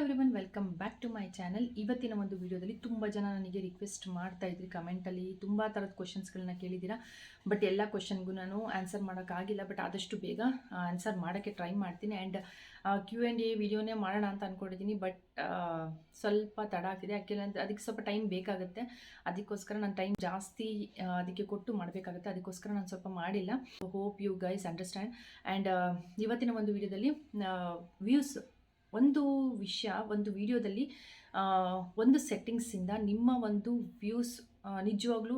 Every welcome back to my channel ಇವತ್ತಿನ ಒಂದು ವಿಡಿಯೋದಲ್ಲಿ ತುಂಬ ಜನ ನನಗೆ ರಿಕ್ವೆಸ್ಟ್ ಮಾಡ್ತಾ ಇದ್ರಿ ಕಮೆಂಟಲ್ಲಿ ತುಂಬ ಥರದ ಕ್ವಶನ್ಸ್ಗಳನ್ನ ಕೇಳಿದ್ದೀರಾ? ಬಟ್ ಎಲ್ಲ ಕ್ವಶನ್ಗೂ ನಾನು ಆನ್ಸರ್ ಮಾಡೋಕ್ಕಾಗಿಲ್ಲ ಬಟ್ ಆದಷ್ಟು ಬೇಗ ಆನ್ಸರ್ ಮಾಡೋಕ್ಕೆ ಟ್ರೈ ಮಾಡ್ತೀನಿ. ಆ್ಯಂಡ್ ಕ್ಯೂ ಆ್ಯಂಡ್ ಎ ವಿಡಿಯೋನೇ ಮಾಡೋಣ ಅಂತ ಅಂದ್ಕೊಂಡಿದ್ದೀನಿ ಬಟ್ ಸ್ವಲ್ಪ ತಡ ಆಗ್ತಿದೆ. ಯಾಕೆಲ್ಲ ಅದಕ್ಕೆ ಸ್ವಲ್ಪ ಟೈಮ್ ಬೇಕಾಗುತ್ತೆ. ಅದಕ್ಕೋಸ್ಕರ ನಾನು ಟೈಮ್ ಜಾಸ್ತಿ ಅದಕ್ಕೆ ಕೊಟ್ಟು ಮಾಡಬೇಕಾಗುತ್ತೆ. ಅದಕ್ಕೋಸ್ಕರ ನಾನು ಸ್ವಲ್ಪ ಮಾಡಿಲ್ಲ. Hope you guys understand and ಇವತ್ತಿನ ಒಂದು ವಿಡಿಯೋದಲ್ಲಿ ವ್ಯೂಸ್ ಒಂದು ವಿಷಯ, ಒಂದು ವಿಡಿಯೋದಲ್ಲಿ ಒಂದು ಸೆಟ್ಟಿಂಗ್ಸಿಂದ ನಿಮ್ಮ ಒಂದು ವ್ಯೂಸ್ ನಿಜವಾಗ್ಲೂ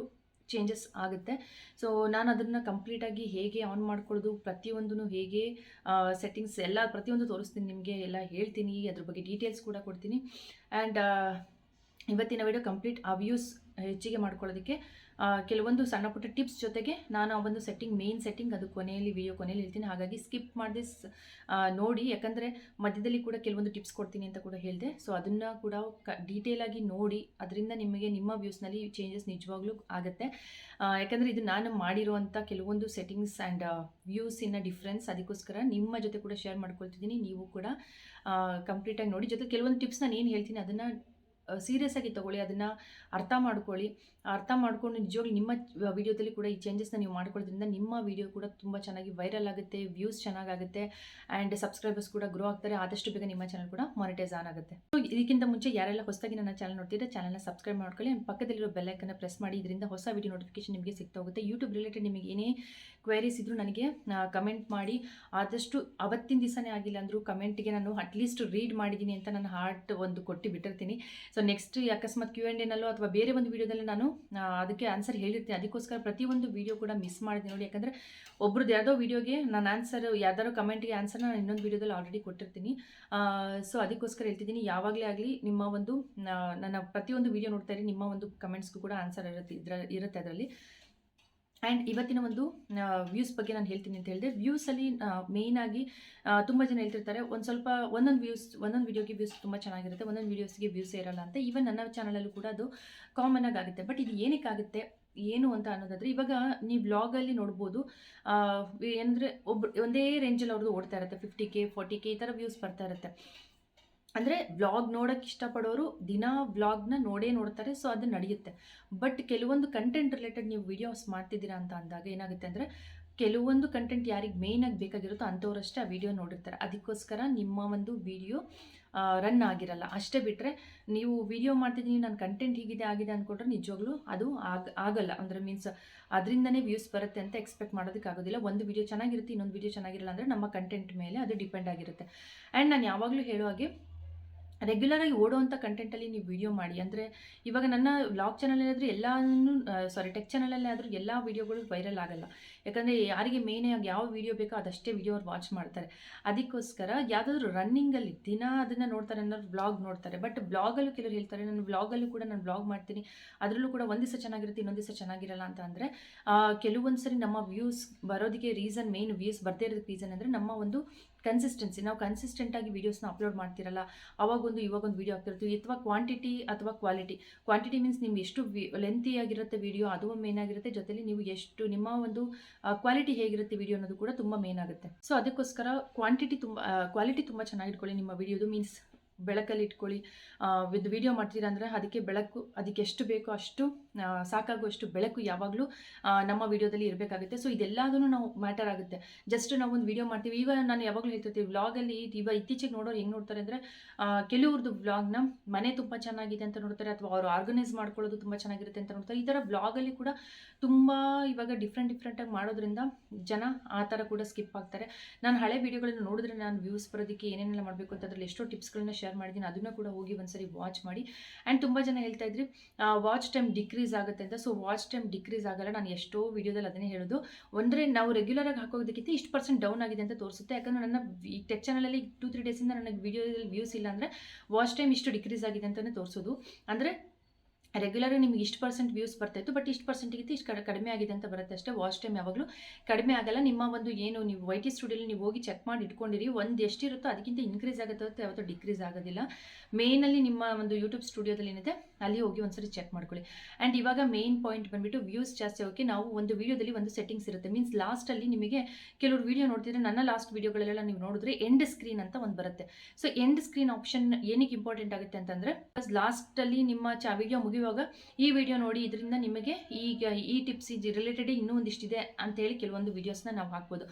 ಚೇಂಜಸ್ ಆಗುತ್ತೆ. ಸೊ, ನಾನು ಅದನ್ನು ಕಂಪ್ಲೀಟಾಗಿ ಹೇಗೆ ಆನ್ ಮಾಡ್ಕೊಳ್ಳೋದು ಪ್ರತಿಯೊಂದೂ ಹೇಗೆ ಸೆಟ್ಟಿಂಗ್ಸ್ ಎಲ್ಲ, ಪ್ರತಿಯೊಂದು ತೋರಿಸ್ತೀನಿ ನಿಮಗೆ, ಎಲ್ಲ ಹೇಳ್ತೀನಿ, ಅದ್ರ ಬಗ್ಗೆ ಡೀಟೇಲ್ಸ್ ಕೂಡ ಕೊಡ್ತೀನಿ. ಆ್ಯಂಡ್ ಇವತ್ತಿನ ವಿಡಿಯೋ ಕಂಪ್ಲೀಟ್ ಆ ವ್ಯೂಸ್ ಹೆಚ್ಚಿಗೆ ಮಾಡ್ಕೊಳ್ಳೋದಕ್ಕೆ ಕೆಲವೊಂದು ಸಣ್ಣ ಪುಟ್ಟ ಟಿಪ್ಸ್ ಜೊತೆಗೆ ನಾನು ಆ ಒಂದು ಸೆಟ್ಟಿಂಗ್ ಮೇನ್ ಸೆಟ್ಟಿಂಗ್ ಅದು ಕೊನೆಯಲ್ಲಿ ವಿಡಿಯೋ ಕೊನೆಯಲ್ಲಿ ಹೇಳ್ತೀನಿ. ಹಾಗಾಗಿ ಸ್ಕಿಪ್ ಮಾಡಿದೆ ನೋಡಿ. ಯಾಕಂದರೆ ಮಧ್ಯದಲ್ಲಿ ಕೂಡ ಕೆಲವೊಂದು ಟಿಪ್ಸ್ ಕೊಡ್ತೀನಿ ಅಂತ ಕೂಡ ಹೇಳಿದೆ. ಸೊ ಅದನ್ನು ಕೂಡ ಕ ಡೀಟೇಲಾಗಿ ನೋಡಿ. ಅದರಿಂದ ನಿಮಗೆ ನಿಮ್ಮ ವ್ಯೂಸ್ನಲ್ಲಿ ಚೇಂಜಸ್ ನಿಜವಾಗ್ಲೂ ಆಗುತ್ತೆ. ಯಾಕಂದರೆ ಇದು ನಾನು ಮಾಡಿರುವಂಥ ಕೆಲವೊಂದು ಸೆಟ್ಟಿಂಗ್ಸ್ ಆ್ಯಂಡ್ ವ್ಯೂಸಿನ ಡಿಫ್ರೆನ್ಸ್ ಅದಕ್ಕೋಸ್ಕರ ನಿಮ್ಮ ಜೊತೆ ಕೂಡ ಶೇರ್ ಮಾಡ್ಕೊಳ್ತಿದ್ದೀನಿ. ನೀವು ಕೂಡ ಕಂಪ್ಲೀಟಾಗಿ ನೋಡಿ. ಜೊತೆ ಕೆಲವೊಂದು ಟಿಪ್ಸ್ ನಾನು ಏನು ಹೇಳ್ತೀನಿ, ಅದನ್ನು ಸೀರಿಯಸ್ ಆಗಿ ತಗೊಳ್ಳಿ, ಅದನ್ನು ಅರ್ಥ ಮಾಡ್ಕೊಳ್ಳಿ. ಅರ್ಥ ಮಾಡ್ಕೊಂಡು ನಿಜವಾಗ್ಲೂ ನಿಮ್ಮ ವಿಡಿಯೋದಲ್ಲಿ ಕೂಡ ಈ ಚೇಂಜಸ್ನ ನೀವು ಮಾಡ್ಕೊಳ್ಳೋದ್ರಿಂದ ನಿಮ್ಮ ವಿಡಿಯೋ ಕೂಡ ತುಂಬ ಚೆನ್ನಾಗಿ ವೈರಲ್ ಆಗುತ್ತೆ ವ್ಯೂಸ್ ಚೆನ್ನಾಗಾಗುತ್ತೆ ಆ್ಯಂಡ್ ಸಬ್ಸ್ಕ್ರೈಬರ್ಸ್ ಕೂಡ ಗ್ರೋ ಆಗ್ತಾರೆ. ಆದಷ್ಟು ಬೇಗ ನಿಮ್ಮ ಚಾನಲ್ ಕೂಡ ಮಾನಿಟೈಸ್ ಆನ್ ಆಗುತ್ತೆ. ಸೊ ಇದಕ್ಕಿಂತ ಮುಂಚೆ ಯಾರೆಲ್ಲ ಹೊಸದಾಗಿ ನನ್ನ ಚಾನಲ್ ನೋಡ್ತಿದ್ರೆ ಚಾನಲ್ನ ಸಬ್ಸ್ಕ್ರೈಬ್ ಮಾಡ್ಕೊಳ್ಳಿ. ಪಕ್ಕದಲ್ಲಿರೋ ಬೆಲ್ಲೈಕನ್ನು ಪ್ರೆಸ್ ಮಾಡಿ, ಇದರಿಂದ ಹೊಸ ವಿಡಿಯೋ ನೋಟಿಫಿಕೇಶನ್ ನಿಮಗೆ ಸಿಗ್ತಾ ಹೋಗುತ್ತೆ. ಯೂಟ್ಯೂಬ್ ರಿಲೇಟೆಡ್ ನಿಮಗೆ ಏನೇ ಕ್ವೈರೀಸ್ ಇದ್ದರೂ ನನಗೆ ಕಮೆಂಟ್ ಮಾಡಿ, ಆದಷ್ಟು ಅವತ್ತಿನ ದಿವಸನೇ ಆಗಿಲ್ಲ ಅಂದರೂ ಕಮೆಂಟ್ಗೆ ನಾನು ಅಟ್ಲೀಸ್ಟ್ ರೀಡ್ ಮಾಡಿದ್ದೀನಿ ಅಂತ ನಾನು ಹಾರ್ಟ್ ಒಂದು ಕೊಟ್ಟು ಬಿಟ್ಟಿರ್ತೀನಿ. ಸೊ ನೆಕ್ಸ್ಟ್ ಅಕಸ್ಮಾತ್ ಕ್ಯೂ ಆ್ಯಂಡ್ ಏನಲ್ಲೋ ಅಥವಾ ಬೇರೆ ಒಂದು ವೀಡಿಯೋದಲ್ಲಿ ನಾನು ಅದಕ್ಕೆ ಆನ್ಸರ್ ಹೇಳಿರ್ತೀನಿ. ಅದಕ್ಕೋಸ್ಕರ ಪ್ರತಿಯೊಂದು ವೀಡಿಯೋ ಕೂಡ ಮಿಸ್ ಮಾಡಿದೆ ನೋಡಿ. ಯಾಕಂದರೆ ಒಬ್ರದ್ದು ಯಾವುದೋ ವೀಡಿಯೋಗೆ ನಾನು ಆನ್ಸರ್ ಯಾವ್ದಾರೋ ಕಮೆಂಟ್ಗೆ ಆನ್ಸರ್ ನಾನು ಇನ್ನೊಂದು ವೀಡಿಯೋದಲ್ಲಿ ಆಲ್ರೆಡಿ ಕೊಟ್ಟಿರ್ತೀನಿ. ಸೊ ಅದಕ್ಕೋಸ್ಕರ ಹೇಳ್ತಿದ್ದೀನಿ. ಯಾವಾಗಲೇ ಆಗಲಿ ನಿಮ್ಮ ಒಂದು ನನ್ನ ಪ್ರತಿಯೊಂದು ವೀಡಿಯೋ ನೋಡ್ತಾ ಇರಿ. ನಿಮ್ಮ ಒಂದು ಕಮೆಂಟ್ಸ್ಗೂ ಕೂಡ ಆನ್ಸರ್ ಇರುತ್ತೆ, ಇದರ, ಇರುತ್ತೆ ಅದರಲ್ಲಿ. ಆ್ಯಂಡ್ ಇವತ್ತಿನ ಒಂದು ವ್ಯೂಸ್ ಬಗ್ಗೆ ನಾನು ಹೇಳ್ತೀನಿ ಅಂತ ಹೇಳಿದೆ. ವ್ಯೂಸಲ್ಲಿ ಮೇಯ್ನಾಗಿ ತುಂಬ ಜನ ಹೇಳ್ತಿರ್ತಾರೆ, ಒಂದು ಸ್ವಲ್ಪ ಒಂದೊಂದು ವ್ಯೂಸ್ ಒಂದೊಂದು ವೀಡಿಯೋಗೆ ವ್ಯೂಸ್ ತುಂಬ ಚೆನ್ನಾಗಿರುತ್ತೆ, ಒಂದೊಂದು ವೀಡಿಯೋಸ್ಗೆ ವ್ಯೂಸ್ ಇರಲ್ಲ ಅಂತ. ಈವನ್ ನನ್ನ ಚಾನಲಲ್ಲೂ ಕೂಡ ಅದು ಕಾಮನ್ ಆಗಿ ಆಗುತ್ತೆ. ಬಟ್ ಇದು ಏನಕ್ಕಾಗುತ್ತೆ ಏನು ಅಂತ ಅನ್ನೋದಾದ್ರೆ, ಇವಾಗ ನೀವು ಬ್ಲಾಗಲ್ಲಿ ನೋಡ್ಬೋದು ಏನಂದರೆ ಒಬ್ಬ ಒಂದೇ ರೇಂಜಲ್ಲಿ ಅವ್ರದ್ದು ಓಡ್ತಾ ಇರುತ್ತೆ. ಫಿಫ್ಟಿ ಕೆ ಫೋರ್ಟಿ ಕೆ ಈ ಥರ ವ್ಯೂಸ್ ಬರ್ತಾ ಇರುತ್ತೆ. ಅಂದರೆ ವ್ಲಾಗ್ ನೋಡೋಕ್ಕೆ ಇಷ್ಟಪಡೋರು ದಿನ ವ್ಲಾಗ್ನ ನೋಡೇ ನೋಡ್ತಾರೆ ಸೊ ಅದು ನಡೆಯುತ್ತೆ. ಬಟ್ ಕೆಲವೊಂದು ಕಂಟೆಂಟ್ ರಿಲೇಟೆಡ್ ನೀವು ವಿಡಿಯೋಸ್ ಮಾಡ್ತಿದ್ದೀರಾ ಅಂತ ಅಂದಾಗ ಏನಾಗುತ್ತೆ ಅಂದರೆ, ಕೆಲವೊಂದು ಕಂಟೆಂಟ್ ಯಾರಿಗೆ ಮೇಯ್ನಾಗಿ ಬೇಕಾಗಿರುತ್ತೋ ಅಂಥವ್ರಷ್ಟೇ ಆ ವಿಡಿಯೋ ನೋಡಿರ್ತಾರೆ. ಅದಕ್ಕೋಸ್ಕರ ನಿಮ್ಮ ಒಂದು ವಿಡಿಯೋ ರನ್ ಆಗಿರಲ್ಲ. ಅಷ್ಟೇ ಬಿಟ್ಟರೆ ನೀವು ವಿಡಿಯೋ ಮಾಡ್ತಿದ್ದೀನಿ ನನ್ನ ಕಂಟೆಂಟ್ ಹೀಗಿದೆ, ಆಗಿದೆ ಅಂದ್ಕೊಂಡ್ರೆ ನಿಜವಾಗ್ಲೂ ಅದು ಆಗ, ಆಗಲ್ಲ. ಅಂದರೆ ಮೀನ್ಸ್ ಅದರಿಂದನೇ ವ್ಯೂಸ್ ಬರುತ್ತೆ ಅಂತ ಎಕ್ಸ್ಪೆಕ್ಟ್ ಮಾಡೋದಕ್ಕಾಗೋದಿಲ್ಲ ಒಂದು ವಿಡಿಯೋ ಚೆನ್ನಾಗಿರುತ್ತೆ, ಇನ್ನೊಂದು ವಿಡಿಯೋ ಚೆನ್ನಾಗಿರಲ್ಲ ಅಂದರೆ ನಮ್ಮ ಕಂಟೆಂಟ್ ಮೇಲೆ ಅದು ಡಿಪೆಂಡ್ ಆಗಿರುತ್ತೆ. ಆ್ಯಂಡ್ ನಾನು ಯಾವಾಗಲೂ ಹೇಳೋ ಹಾಗೆ ರೆಗ್ಯುಲರಾಗಿ ಓಡುವಂಥ ಕಂಟೆಂಟಲ್ಲಿ ನೀವು ವಿಡಿಯೋ ಮಾಡಿ. ಅಂದರೆ ಇವಾಗ ನನ್ನ ವ್ಲಾಗ್ ಚಾನಲಲ್ಲಾದರೂ ಎಲ್ಲನೂ ಸಾರಿ ಟೆಕ್ ಚಾನಲಲ್ಲಿ ಆದರೂ ಎಲ್ಲ ವೀಡಿಯೋಗಳು ವೈರಲ್ ಆಗಲ್ಲ. ಯಾಕಂದರೆ ಯಾರಿಗೆ ಮೇನಾಗಿ ಯಾವ ವೀಡಿಯೋ ಬೇಕೋ ಅದಷ್ಟೇ ವೀಡಿಯೋ ಅವ್ರು ವಾಚ್ ಮಾಡ್ತಾರೆ. ಅದಕ್ಕೋಸ್ಕರ ಯಾವುದಾದ್ರೂ ರನ್ನಿಂಗಲ್ಲಿ ದಿನ ಅದನ್ನು ನೋಡ್ತಾರೆ ಅನ್ನೋರು ವ್ಲಾಗ್ ನೋಡ್ತಾರೆ. ಬಟ್ ಬ್ಲಾಗಲ್ಲೂ ಕೆಲವರು ಹೇಳ್ತಾರೆ, ನಾನು ವ್ಲಾಗಲ್ಲೂ ಕೂಡ ನಾನು ವ್ಲಾಗ್ ಮಾಡ್ತೀನಿ. ಅದರಲ್ಲೂ ಕೂಡ ಒಂದು ದಿವಸ ಚೆನ್ನಾಗಿರುತ್ತೆ, ಇನ್ನೊಂದು ದಿವಸ ಚೆನ್ನಾಗಿರಲ್ಲ ಅಂತ ಅಂದರೆ ಕೆಲವೊಂದು ಸರಿ ನಮ್ಮ ವ್ಯೂಸ್ ಬರೋದಕ್ಕೆ ರೀಸನ್ ಮೇನ್ ವ್ಯೂಸ್ ಬರ್ದೇ ಇರೋದಕ್ಕೆ ರೀಸನ್ ಅಂದರೆ ನಮ್ಮ ಒಂದು ಕನ್ಸಿಸ್ಟೆನ್ಸಿ ನಾವು ಕನ್ಸಿಸ್ಟೆಂಟಾಗಿ ವೀಡಿಯೋಸ್ನ ಅಪ್ಲೋಡ್ ಮಾಡ್ತಿರಲ್ಲ, ಅವಾಗೊಂದು ಇವಾಗೊಂದು ವೀಡಿಯೋ ಆಗ್ತಿರ್ತೀವಿ ಅಥವಾ ಕ್ವಾಂಟಿಟಿ ಅಥವಾ ಕ್ವಾಲಿಟಿ ಕ್ವಾಂಟಿಟಿ ಮೀನ್ಸ್ ನಿಮ್ಗೆ ಎಷ್ಟು ಲೆಂತಿ ಆಗಿರುತ್ತೆ ವೀಡಿಯೋ ಅದು ಮೇನ್ ಆಗಿರುತ್ತೆ. ಜೊತೆಲಿ ನೀವು ಎಷ್ಟು, ನಿಮ್ಮ ಒಂದು ಕ್ವಾಲಿಟಿ ಹೇಗಿರುತ್ತೆ ವಿಡಿಯೋ ಅನ್ನೋದು ಕೂಡ ತುಂಬ ಮೇನ್ ಆಗುತ್ತೆ. ಸೊ ಅದಕ್ಕೋಸ್ಕರ ಕ್ವಾಂಟಿಟಿ ತುಂಬ ಕ್ವಾಲಿಟಿ ತುಂಬ ಚೆನ್ನಾಗಿಟ್ಕೊಳ್ಳಿ ನಿಮ್ಮ ವಿಡಿಯೋದು ಮೀನ್ಸ್ ಬೆಳಕಲ್ಲಿ ಇಟ್ಕೊಳ್ಳಿ. ವಿದ್ ವಿಡಿಯೋ ಮಾಡ್ತೀರಾ ಅಂದರೆ ಅದಕ್ಕೆ ಬೆಳಕು, ಅದಕ್ಕೆ ಎಷ್ಟು ಬೇಕೋ ಅಷ್ಟು ಸಾಕಾಗುವಷ್ಟು ಬೆಳಕು ಯಾವಾಗಲೂ ನಮ್ಮ ವಿಡಿಯೋದಲ್ಲಿ ಇರಬೇಕಾಗುತ್ತೆ. ಸೊ ಇದೆಲ್ಲದೂ ನಾವು ಮ್ಯಾಟರ್ ಆಗುತ್ತೆ. ಜಸ್ಟ್ ನಾವು ಒಂದು ವಿಡಿಯೋ ಮಾಡ್ತೀವಿ. ಈಗ ನಾನು ಯಾವಾಗಲೂ ಹೇಳ್ತಿರ್ತೀವಿ, ವ್ಲಾಗಲ್ಲಿ ಇವಾಗ ಇತ್ತೀಚೆಗೆ ನೋಡೋರು ಹೆಂಗೆ ನೋಡ್ತಾರೆ ಅಂದರೆ ಕೆಲವ್ರದ್ದು ವ್ಲಾಗ್ನ ಮನೆ ತುಂಬ ಚೆನ್ನಾಗಿದೆ ಅಂತ ನೋಡ್ತಾರೆ, ಅಥವಾ ಅವರು ಆರ್ಗನೈಸ್ ಮಾಡ್ಕೊಳ್ಳೋದು ತುಂಬ ಚೆನ್ನಾಗಿರುತ್ತೆ ಅಂತ ನೋಡ್ತಾರೆ. ಈ ಥರ ವ್ಲಾಗಲ್ಲಿ ಕೂಡ ತುಂಬ ಇವಾಗ ಡಿಫ್ರೆಂಟ್ ಡಿಫ್ರೆಂಟಾಗಿ ಮಾಡೋದ್ರಿಂದ ಜನ ಆ ಥರ ಕೂಡ ಸ್ಕಿಪ್ ಆಗ್ತಾರೆ. ನಾನು ಹಳೆ ವಿಡಿಯೋಗಳನ್ನು ನೋಡಿದ್ರೆ ನಾನು ವ್ಯೂಸ್ ಬರೋದಕ್ಕೆ ಏನೇನೆಲ್ಲ ಮಾಡಬೇಕು ಅಂತ ಅದರಲ್ಲಿ ಎಷ್ಟೋ ಟಿಪ್ಸ್ಗಳನ್ನ ಶೇರ್ ಮಾಡಿದ್ದೀನಿ ಅದನ್ನು ಕೂಡ ಹೋಗಿ ಒಂದ್ಸರಿ ವಾಚ್ ಮಾಡಿ. ಆ್ಯಂಡ್ ತುಂಬ ಜನ ಹೇಳ್ತಾ ಇದ್ರಿ ವಾಚ್ ಟೈಮ್ ಡಿಕ್ರೀಸ್ ಆಗುತ್ತೆ ಅಂತ. ಸೊ ವಾಚ್ ಟೈಮ್ ಡಿಕ್ರೀಸ್ ಆಗಲ್ಲ. ನಾನು ಎಷ್ಟೋ ವೀಡಿಯೋದಲ್ಲಿ ಅದನ್ನೇ ಹೇಳೋದು. ಒಂದರೆ ನಾವು ರೆಗ್ಯುಲರಾಗಿ ಹಾಕೋದಕ್ಕಿಂತ ಇಷ್ಟು ಪರ್ಸೆಂಟ್ ಡೌನ್ ಆಗಿದೆ ಅಂತ ತೋರಿಸುತ್ತೆ. ಯಾಕಂದರೆ ನನ್ನ ಈ ಟೆಕ್ ಚಾನಲಲ್ಲಿ ಟೂ ತ್ರೀ ಡೇಸಿಂದ ನನಗೆ ವೀಡಿಯೋದಲ್ಲಿ ವ್ಯೂಸ್ ಇಲ್ಲ ಅಂದರೆ ವಾಚ್ ಟೈಮ್ ಇಷ್ಟು ಡಿಕ್ರೀಸ್ ಆಗಿದೆ ಅಂತಲೇ ತೋರಿಸೋದು. ಅಂದರೆ ರೆಗ್ಯುಲರ್ ನಿಮ್ಗೆ ಇಷ್ಟು ಪರ್ಸೆಂಟ್ ವ್ಯೂಸ್ ಬರ್ತಾಯಿತ್ತು ಬಟ್ ಇಷ್ಟು ಪರ್ಸೆಂಟಿಗಿಂತ ಇಷ್ಟು ಕಡೆ ಕಡಿಮೆ ಆಗಿದೆ ಅಂತ ಬರುತ್ತೆ ಅಷ್ಟೇ ವಾಚ್ ಟೈಮ್ ಯಾವಾಗಲೂ. ಕಡಿಮೆ ಆಗಲ್ಲ, ನಿಮ್ಮ ಒಂದು ಏನು, ನೀವು ವೈ ಟಿ ಸ್ಟುಡಿಯೋಲಿ ನೀವು ಹೋಗಿ ಚೆಕ್ ಮಾಡಿ ಇಟ್ಕೊಂಡಿರಿ, ಒಂದು ಎಷ್ಟಿರುತ್ತೋ ಅದಕ್ಕಿಂತ ಇನ್ಕ್ರೀಸ್ ಆಗುತ್ತೆ ಯಾವತ್ತೂ ಡಿಕ್ರೀಸ್ ಆಗೋದಿಲ್ಲ. ಮೇನಲ್ಲಿ ನಿಮ್ಮ ಒಂದು ಯೂಟ್ಯೂಬ್ ಸ್ಟುಡಿಯೋದಲ್ಲಿ ಏನಿದೆ ಅಲ್ಲಿ ಹೋಗಿ ಒಂದ್ಸರಿ ಚೆಕ್ ಮಾಡ್ಕೊಳ್ಳಿ. ಆ್ಯಂಡ್ ಇವಾಗ ಮೇನ್ ಪಾಯಿಂಟ್ ಬಂದುಬಿಟ್ಟು ವ್ಯೂಸ್ ಜಾಸ್ತಿ ಹೋಗಿ ನಾವು ಒಂದು ವೀಡಿಯೋದಲ್ಲಿ ಒಂದು ಸೆಟ್ಟಿಂಗ್ಸ್ ಇರುತ್ತೆ. ಮೀನ್ಸ್ ಲಾಸ್ಟಲ್ಲಿ ನಿಮಗೆ ಕೆಲವರು ವೀಡಿಯೋ ನೋಡ್ತಿದ್ರೆ ನನ್ನ ಲಾಸ್ಟ್ ವೀಡಿಯೋಗಳೆಲ್ಲ ನೀವು ನೋಡಿದ್ರೆ ಎಂಡ್ ಸ್ಕ್ರೀನ್ ಅಂತ ಒಂದು ಬರುತ್ತೆ. ಸೊ ಎಂಡ್ ಸ್ಕ್ರೀನ್ ಆಪ್ಷನ್ ಏನಕ್ಕೆ ಇಂಪಾರ್ಟೆಂಟ್ ಆಗುತ್ತೆ ಅಂತಂದರೆ ಲಾಸ್ಟಲ್ಲಿ ನಿಮ್ಮ ಚ ವಿಡಿಯೋ ಮುಗಿಯುವಾಗ ಈ ವಿಡಿಯೋ ನೋಡಿ, ಇದರಿಂದ ನಿಮಗೆ ಈಗ ಈ ಟಿಪ್ಸ್ ಇದು ರಿಲೇಟೆಡ್ ಇನ್ನೂ ಒಂದಿಷ್ಟಿದೆ ಅಂತೇಳಿ ಕೆಲವೊಂದು ವೀಡಿಯೋಸ್ನ ನಾವು ಹಾಕ್ಬೋದು.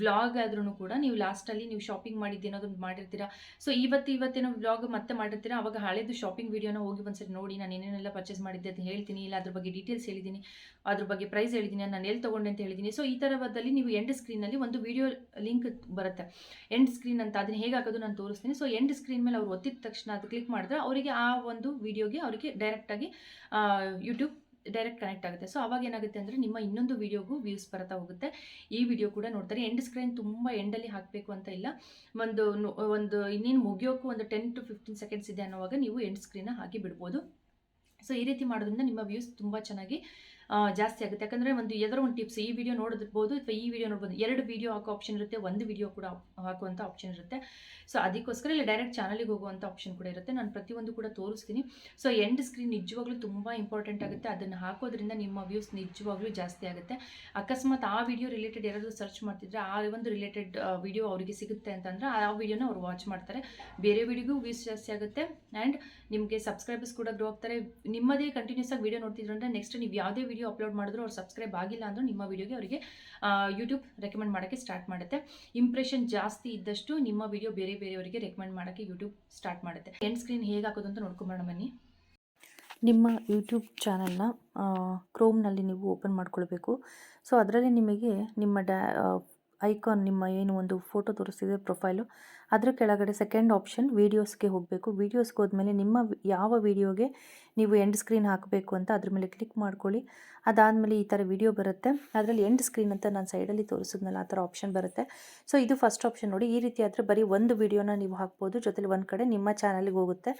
ವ್ಲಾಗ್ ಆದ್ರೂ ಕೂಡ ನೀವು ಲಾಸ್ಟಲ್ಲಿ ನೀವು ಶಾಪಿಂಗ್ ಮಾಡಿದ್ದೇನೋದು ಮಾಡಿರ್ತೀರಾ. ಸೊ ಇವತ್ತು ಇವತ್ತೇನೋ ವ್ಲಾಗ್ ಮತ್ತೆ ಮಾಡಿರ್ತೀರಾ. ಅವಾಗ ಹಳೆದು ಶಾಪಿಂಗ್ ವಿಡಿಯೋನ ಹೋಗಿ ಒಂದ್ಸರಿ ನೋಡಿ ನಾನು ಏನೇನೆಲ್ಲ ಪರ್ಚೇಸ್ ಮಾಡಿದ್ದೆ ಅಂತ ಹೇಳ್ತೀನಿ, ಇಲ್ಲ ಅದ್ರ ಬಗ್ಗೆ ಡೀಟೇಲ್ಸ್ ಹೇಳಿದ್ದೀನಿ, ಅದ್ರ ಬಗ್ಗೆ ಪ್ರೈಸ್ ಹೇಳಿದ್ದೀನಿ ನಾನು ಎಲ್ಲಿ ತೊಗೊಂಡೆ ಅಂತ ಹೇಳಿದ್ದೀನಿ. ಸೊ ಈ ಥರದಲ್ಲಿ ನೀವು ಎಂಡ್ ಸ್ಕ್ರೀನಲ್ಲಿ ಒಂದು ವಿಡಿಯೋ ಲಿಂಕ್ ಬರುತ್ತೆ. ಎಂಡ್ ಸ್ಕ್ರೀನ್ ಅಂತ ಅದನ್ನ ಹೇಗೆ ಹಾಕೋದು ನಾನು ತೋರಿಸ್ತೀನಿ. ಸೊ ಎಂಡ್ ಸ್ಕ್ರೀನ್ ಮೇಲೆ ಅವ್ರು ಒತ್ತಿದ ತಕ್ಷಣ ಅದು ಕ್ಲಿಕ್ ಮಾಡಿದ್ರೆ ಅವರಿಗೆ ಆ ಒಂದು ವಿಡಿಯೋಗೆ ಅವರಿಗೆ ಡೈರೆಕ್ಟಾಗಿ ಯೂಟ್ಯೂಬ್ ಡೈರೆಕ್ಟ್ ಕನೆಕ್ಟ್ ಆಗುತ್ತೆ. ಸೊ ಅವಾಗ ಏನಾಗುತ್ತೆ ಅಂದರೆ ನಿಮ್ಮ ಇನ್ನೊಂದು ವಿಡಿಯೋಗೂ ವ್ಯೂಸ್ ಬರ್ತಾ ಹೋಗುತ್ತೆ. ಈ ವಿಡಿಯೋ ಕೂಡ ನೋಡ್ತಾರೆ. ಎಂಡ್ ಸ್ಕ್ರೀನ್ ತುಂಬ ಎಂಡಲ್ಲಿ ಹಾಕಬೇಕು ಅಂತ ಇಲ್ಲ. ಒಂದು ಒಂದು ಇನ್ನೇನು ಮುಗಿಯೋಕ್ಕೂ ಒಂದು ಟೆನ್ ಟು ಫಿಫ್ಟೀನ್ ಸೆಕೆಂಡ್ಸ್ ಇದೆ ಅನ್ನೋವಾಗ ನೀವು ಎಂಡ್ ಸ್ಕ್ರೀನ್ನ ಹಾಕಿ ಬಿಡ್ಬೋದು. ಸೊ ಈ ರೀತಿ ಮಾಡೋದ್ರಿಂದ ನಿಮ್ಮ ವ್ಯೂಸ್ ತುಂಬ ಚೆನ್ನಾಗಿ ಜಾಸ್ತಿ ಆಗುತ್ತೆ. ಯಾಕಂದರೆ ಒಂದು ಯಾವ್ದಾದ್ರು ಒಂದು ಟಿಪ್ಸ್ ಈ ವಿಡಿಯೋ ನೋಡಿರ್ಬೋದು ಅಥವಾ ಈ ವಿಡಿಯೋ ನೋಡ್ಬೋದು. ಎರಡು ವಿಡಿಯೋ ಹಾಕೋ ಆಪ್ಷನ್ ಇರುತ್ತೆ, ಒಂದು ವಿಡಿಯೋ ಕೂಡ ಹಾಕುವಂಥ ಆಪ್ಷನ್ ಇರುತ್ತೆ. ಸೊ ಅದಕ್ಕೋಸ್ಕರ ಇಲ್ಲ ಡೈರೆಕ್ಟ್ ಚಾನಲಿಗೆ ಹೋಗುವಂಥ ಆಪ್ಷನ್ ಕೂಡ ಇರುತ್ತೆ. ನಾನು ಪ್ರತಿಯೊಂದು ಕೂಡ ತೋರಿಸ್ತೀನಿ. ಸೊ ಎಂಡ್ ಸ್ಕ್ರೀನ್ ನಿಜವಾಗ್ಲೂ ತುಂಬ ಇಂಪಾರ್ಟೆಂಟ್ ಆಗುತ್ತೆ. ಅದನ್ನು ಹಾಕೋದ್ರಿಂದ ನಿಮ್ಮ ವ್ಯೂಸ್ ನಿಜವಾಗ್ಲೂ ಜಾಸ್ತಿ ಆಗುತ್ತೆ. ಅಕಸ್ಮಾತ್ ಆ ವಿಡಿಯೋ ರಿಲೇಟೆಡ್ ಯಾರಾದರೂ ಸರ್ಚ್ ಮಾಡ್ತಿದ್ರೆ, ಆ ಒಂದು ರಿಲೇಟೆಡ್ ವಿಡಿಯೋ ಅವರಿಗೆ ಸಿಗುತ್ತೆ ಅಂತಂದರೆ, ಆ ವಿಡಿಯೋನ ಅವ್ರು ವಾಚ್ ಮಾಡ್ತಾರೆ. ಬೇರೆ ವಿಡಿಯೋಗೂ ವ್ಯೂಸ್ ಜಾಸ್ತಿ ಆಗುತ್ತೆ. ಆ್ಯಂಡ್ ನಿಮಗೆ ಸಬ್ಸ್ಕ್ರೈಬರ್ಸ್ ಕೂಡ ಗ್ರೋ ಆಗ್ತಾರೆ. ನಿಮ್ಮದೇ ಕಂಟಿನ್ಯೂಸ್ ಆಗಿ ವಿಡಿಯೋ ನೋಡ್ತಿದ್ರು ಅಂದರೆ ನೆಕ್ಸ್ಟ್ ನೀವು ಯಾವುದೇ ವಿಡಿಯೋ ಅಪ್ಲೋಡ್ ಮಾಡಿದ್ರು ಅವ್ರು ಸಬ್ಸ್ಕ್ರೈಬ್ ಆಗಿಲ್ಲ ಅಂದರೂ ನಿಮ್ಮ ವಿಡಿಯೋಗೆ ಅವರಿಗೆ ಯೂಟ್ಯೂಬ್ ರೆಕಮೆಂಡ್ ಮಾಡೋಕ್ಕೆ ಸ್ಟಾರ್ಟ್ ಮಾಡುತ್ತೆ. ಇಂಪ್ರೆಷನ್ ಜಾಸ್ತಿ ಇದ್ದಷ್ಟು ನಿಮ್ಮ ವಿಡಿಯೋ ಬೇರೆ ಬೇರೆಯವರಿಗೆ ರೆಕಮೆಂಡ್ ಮಾಡೋಕ್ಕೆ ಯೂಟ್ಯೂಬ್ ಸ್ಟಾರ್ಟ್ ಮಾಡುತ್ತೆ. ಎಂಡ್ ಸ್ಕ್ರೀನ್ ಹೇಗೆ ಹಾಕೋದು ಅಂತ ನೋಡ್ಕೊಂಬರೋಣ ಬನ್ನಿ. ನಿಮ್ಮ ಯೂಟ್ಯೂಬ್ ಚಾನಲ್ನ ಕ್ರೋಮ್ನಲ್ಲಿ ನೀವು ಓಪನ್ ಮಾಡ್ಕೊಳ್ಬೇಕು. ಸೊ ಅದರಲ್ಲಿ ನಿಮಗೆ ನಿಮ್ಮ ಡ್ಯಾ ಐಕಾನ್ ನಿಮ್ಮ ಏನು ಒಂದು ಫೋಟೋ ತೋರಿಸ್ತಿದೆ ಪ್ರೊಫೈಲು ಅದರ ಕೆಳಗಡೆ ಸೆಕೆಂಡ್ ಆಪ್ಷನ್ ವೀಡಿಯೋಸ್ಗೆ ಹೋಗಬೇಕು. ವೀಡಿಯೋಸ್ಗೆ ಹೋದ್ಮೇಲೆ ನಿಮ್ಮ ಯಾವ ವೀಡಿಯೋಗೆ ನೀವು ಎಂಡ್ ಸ್ಕ್ರೀನ್ ಹಾಕಬೇಕು ಅಂತ ಅದ್ರ ಮೇಲೆ ಕ್ಲಿಕ್ ಮಾಡ್ಕೊಳ್ಳಿ. ಅದಾದಮೇಲೆ ಈ ಥರ ವಿಡಿಯೋ ಬರುತ್ತೆ. ಅದರಲ್ಲಿ ಎಂಡ್ ಸ್ಕ್ರೀನ್ ಅಂತ ನಾನು ಸೈಡಲ್ಲಿ ತೋರಿಸಿದ್ನಲ್ಲ, ಆ ಥರ ಆಪ್ಷನ್ ಬರುತ್ತೆ. ಸೊ ಇದು ಫಸ್ಟ್ ಆಪ್ಷನ್ ನೋಡಿ. ಈ ರೀತಿ ಆದರೆ ಬರೀ ಒಂದು ವಿಡಿಯೋನ ನೀವು ಹಾಕ್ಬೋದು. ಜೊತೆಲಿ ಒಂದು ಕಡೆ ನಿಮ್ಮ ಚಾನಲ್ಗೆ ಹೋಗುತ್ತೆ.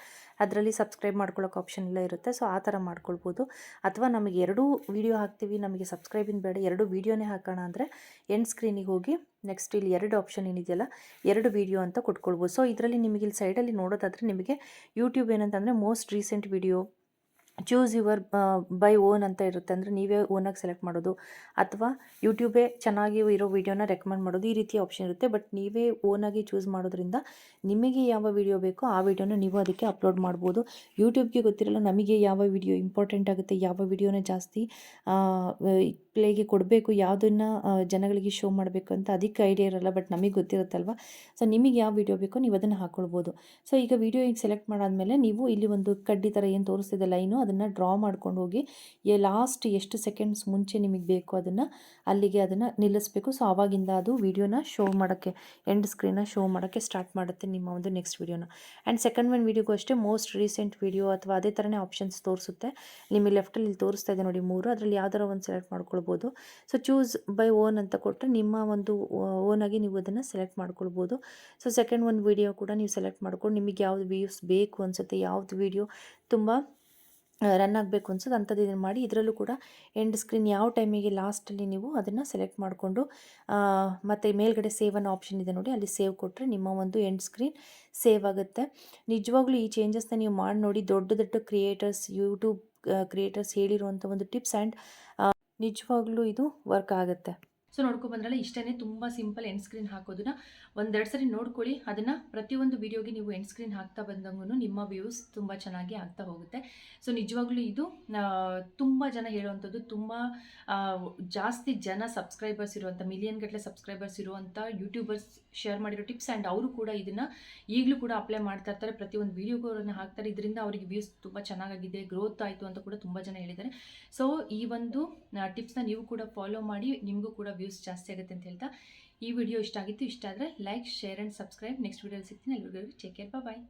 ಅದರಲ್ಲಿ ಸಬ್ಸ್ಕ್ರೈಬ್ ಮಾಡ್ಕೊಳ್ಳೋಕೆ ಆಪ್ಷನ್ ಎಲ್ಲ ಇರುತ್ತೆ. ಸೊ ಆ ಥರ ಮಾಡ್ಕೊಳ್ಬೋದು. ಅಥವಾ ನಮಗೆ ಎರಡೂ ವಿಡಿಯೋ ಹಾಕ್ತೀವಿ. ನಮಗೆ ಸಬ್ಸ್ಕ್ರೈಬಿಂಗ್ ಬೇಡ. ಎರಡು ವೀಡಿಯೋನೇ ಹಾಕೋಣ ಅಂದರೆ ಎಂಡ್ ಸ್ಕ್ರೀನಿಗೆ ಹೋಗಿ ನೆಕ್ಸ್ಟ್ ಇಲ್ಲಿ ಎರಡು ಆಪ್ಷನ್ ಏನಿದೆಯಲ್ಲ, ಎರಡು ವೀಡಿಯೋ ಅಂತ ಕೊಟ್ಕೊಳ್ಬೋದು. ಸೊ ಇದರಲ್ಲಿ ನಿಮಗೆ ಇಲ್ಲಿ ಸೈಡಲ್ಲಿ ನೋಡೋದಾದರೆ ನಿಮಗೆ ಯೂಟ್ಯೂಬ್ ಏನಂತಂದರೆ most recent video choose your by own ಅಂತ ಇರುತ್ತೆ. ಅಂದರೆ ನೀವೇ ಓನಾಗಿ ಸೆಲೆಕ್ಟ್ ಮಾಡೋದು. ಅಥವಾ ಯೂಟ್ಯೂಬೇ ಚೆನ್ನಾಗಿ ಇರೋ ವೀಡಿಯೋನ ರೆಕಮೆಂಡ್ ಮಾಡೋದು ಈ ರೀತಿ ಆಪ್ಷನ್ ಇರುತ್ತೆ. ಬಟ್ ನೀವೇ ಓನಾಗಿ ಚೂಸ್ ಮಾಡೋದ್ರಿಂದ ನಿಮಗೆ ಯಾವ ವಿಡಿಯೋ ಬೇಕೋ ಆ ವೀಡಿಯೋನ ನೀವು ಅದಕ್ಕೆ ಅಪ್ಲೋಡ್ ಮಾಡ್ಬೋದು. ಯೂಟ್ಯೂಬ್ಗೆ ಗೊತ್ತಿರಲ್ಲ ನಮಗೆ ಯಾವ ವೀಡಿಯೋ ಇಂಪಾರ್ಟೆಂಟ್ ಆಗುತ್ತೆ, ಯಾವ ವೀಡಿಯೋನ ಜಾಸ್ತಿ ಪ್ಲೇಗೆ ಕೊಡಬೇಕು, ಯಾವುದನ್ನು ಜನಗಳಿಗೆ ಶೋ ಮಾಡಬೇಕು ಅಂತ ಅದಕ್ಕೆ ಐಡಿಯಾ ಇರಲ್ಲ ಬಟ್ ನಮಗೆ ಗೊತ್ತಿರುತ್ತಲ್ವ? ಸೊ ನಿಮಗೆ ಯಾವ ವಿಡಿಯೋ ಬೇಕೋ ನೀವು ಅದನ್ನು ಹಾಕ್ಕೊಳ್ಬೋದು ಸೊ ಈಗ ವಿಡಿಯೋ ಈಗ ಸೆಲೆಕ್ಟ್ ಮಾಡಾದಮೇಲೆ ನೀವು ಇಲ್ಲಿ ಒಂದು ಕಡ್ಡಿ ಥರ ಏನು ತೋರಿಸ್ತಿದೆ ಲೈನು ಅದನ್ನು ಡ್ರಾ ಮಾಡ್ಕೊಂಡು ಹೋಗಿ, ಎ ಲಾಸ್ಟ್ ಎಷ್ಟು ಸೆಕೆಂಡ್ಸ್ ಮುಂಚೆ ನಿಮಗೆ ಬೇಕು ಅದನ್ನು, ಅಲ್ಲಿಗೆ ಅದನ್ನು ನಿಲ್ಲಿಸಬೇಕು. ಸೊ ಆವಾಗಿಂದ ಅದು ವಿಡಿಯೋನ ಶೋ ಮಾಡೋಕ್ಕೆ ಎಂಡ್ ಸ್ಕ್ರೀನ ಶೋ ಮಾಡೋಕ್ಕೆ ಸ್ಟಾರ್ಟ್ ಮಾಡುತ್ತೆ ನಿಮ್ಮ ಒಂದು ನೆಕ್ಸ್ಟ್ ವಿಡಿಯೋನ ಆ್ಯಂಡ್ ಸೆಕೆಂಡ್ ಒನ್ ವಿಡಿಯೋಗೂ ಅಷ್ಟೇ ಮೋಸ್ಟ್ ರೀಸೆಂಟ್ ವಿಡಿಯೋ ಅಥವಾ ಅದೇ ಥರನೇ ಆಪ್ಷನ್ಸ್ ತೋರಿಸುತ್ತೆ. ನಿಮಗೆ ಲೆಫ್ಟಲ್ಲಿ ಇಲ್ಲಿ ತೋರಿಸ್ತಾ ಇದೆ ನೋಡಿ ಮೂರು, ಅದರಲ್ಲಿ ಯಾವ್ದಾರ ಒಂದು ಸೆಲೆಕ್ಟ್ ಮಾಡ್ಕೊಳ್ಬೋದು. ಸೊ ಚೂಸ್ ಬೈ ಓನ್ ಅಂತ ಕೊಟ್ಟರೆ ನಿಮ್ಮ ಒಂದು ಓನಾಗಿ ನೀವು ಅದನ್ನು ಸೆಲೆಕ್ಟ್ ಮಾಡ್ಕೊಳ್ಬೋದು. ಸೊ ಸೆಕೆಂಡ್ ಒಂದು ವಿಡಿಯೋ ಕೂಡ ನೀವು ಸೆಲೆಕ್ಟ್ ಮಾಡ್ಕೊಂಡು ನಿಮಗೆ ಯಾವ್ದು ವ್ಯೂಸ್ ಬೇಕು ಅನಿಸುತ್ತೆ, ಯಾವ್ದು ವಿಡಿಯೋ ತುಂಬ ರನ್ ಆಗಬೇಕು ಅನ್ಸುತ್ತೆ ಅಂಥದ್ದು ಇದನ್ನು ಮಾಡಿ. ಇದರಲ್ಲೂ ಕೂಡ ಎಂಡ್ ಸ್ಕ್ರೀನ್ ಯಾವ ಟೈಮಿಗೆ ಲಾಸ್ಟಲ್ಲಿ ನೀವು ಅದನ್ನು ಸೆಲೆಕ್ಟ್ ಮಾಡಿಕೊಂಡು ಮತ್ತು ಮೇಲ್ಗಡೆ ಸೇವ್ ಅನ್ನೋ ಆಪ್ಷನ್ ಇದೆ ನೋಡಿ, ಅಲ್ಲಿ ಸೇವ್ ಕೊಟ್ಟರೆ ನಿಮ್ಮ ಒಂದು ಎಂಡ್ ಸ್ಕ್ರೀನ್ ಸೇವ್ ಆಗುತ್ತೆ. ನಿಜವಾಗ್ಲೂ ಈ ಚೇಂಜಸ್ನ ನೀವು ಮಾಡಿ ನೋಡಿ ದೊಡ್ಡ ದೊಡ್ಡ ಕ್ರಿಯೇಟರ್ಸ್ ಯೂಟ್ಯೂಬ್ ಕ್ರಿಯೇಟರ್ಸ್ ಹೇಳಿರುವಂಥ ಒಂದು ಟಿಪ್ಸ್ ಆ್ಯಂಡ್ ನಿಜವಾಗ್ಲೂ ಇದು ವರ್ಕ್ ಆಗುತ್ತೆ. ಸೊ ನೋಡ್ಕೊ ಬಂದ್ರಲ್ಲ ಇಷ್ಟೇ ತುಂಬ ಸಿಂಪಲ್ ಎಂಡ್ ಸ್ಕ್ರೀನ್ ಹಾಕೋದನ್ನ ಒಂದೆರಡು ಸರಿ ನೋಡ್ಕೊಳ್ಳಿ. ಅದನ್ನು ಪ್ರತಿಯೊಂದು ವೀಡಿಯೋಗೆ ನೀವು ಎಂಡ್ ಸ್ಕ್ರೀನ್ ಹಾಕ್ತಾ ಬಂದಂಗೂ ನಿಮ್ಮ ವ್ಯೂಸ್ ತುಂಬ ಚೆನ್ನಾಗಿ ಆಗ್ತಾ ಹೋಗುತ್ತೆ. ಸೊ ನಿಜವಾಗ್ಲೂ ಇದು ತುಂಬ ಜನ ಹೇಳುವಂಥದ್ದು, ತುಂಬ ಜಾಸ್ತಿ ಜನ ಸಬ್ಸ್ಕ್ರೈಬರ್ಸ್ ಇರುವಂಥ ಮಿಲಿಯನ್ ಗಟ್ಟಲೆ ಸಬ್ಸ್ಕ್ರೈಬರ್ಸ್ ಇರುವಂಥ ಯೂಟ್ಯೂಬರ್ಸ್ ಶೇರ್ ಮಾಡಿರೋ ಟಿಪ್ಸ್ ಆ್ಯಂಡ್ ಅವರು ಕೂಡ ಇದನ್ನು ಈಗಲೂ ಕೂಡ ಅಪ್ಲೈ ಮಾಡ್ತಾ ಇರ್ತಾರೆ. ಪ್ರತಿಯೊಂದು ವೀಡಿಯೋಗೂ ಅವ್ರನ್ನ ಹಾಕ್ತಾರೆ. ಇದರಿಂದ ಅವರಿಗೆ ವ್ಯೂಸ್ ತುಂಬ ಚೆನ್ನಾಗಿದೆ ಗ್ರೋತ್ ಆಯಿತು ಅಂತ ಕೂಡ ತುಂಬ ಜನ ಹೇಳಿದ್ದಾರೆ. ಸೊ ಈ ಒಂದು ಟಿಪ್ಸ್ನ ನೀವು ಕೂಡ ಫಾಲೋ ಮಾಡಿ, ನಿಮಗೂ ಕೂಡ ವ್ಯೂಸ್ ಜಾಸ್ತಿ ಆಗುತ್ತೆ ಅಂತ ಹೇಳ್ತಾ ಈ ವಿಡಿಯೋ ಇಷ್ಟ ಆಗಿತ್ತು ಇಷ್ಟ ಆದರೆ like share and subscribe next ವಿಡಿಯೋಲಿ ಸಿಗ್ತೀನಿ. ಅಲ್ಲಿವರೆಗೂ ಟೇಕ್ ಕೇರ್ ಬಾಯ್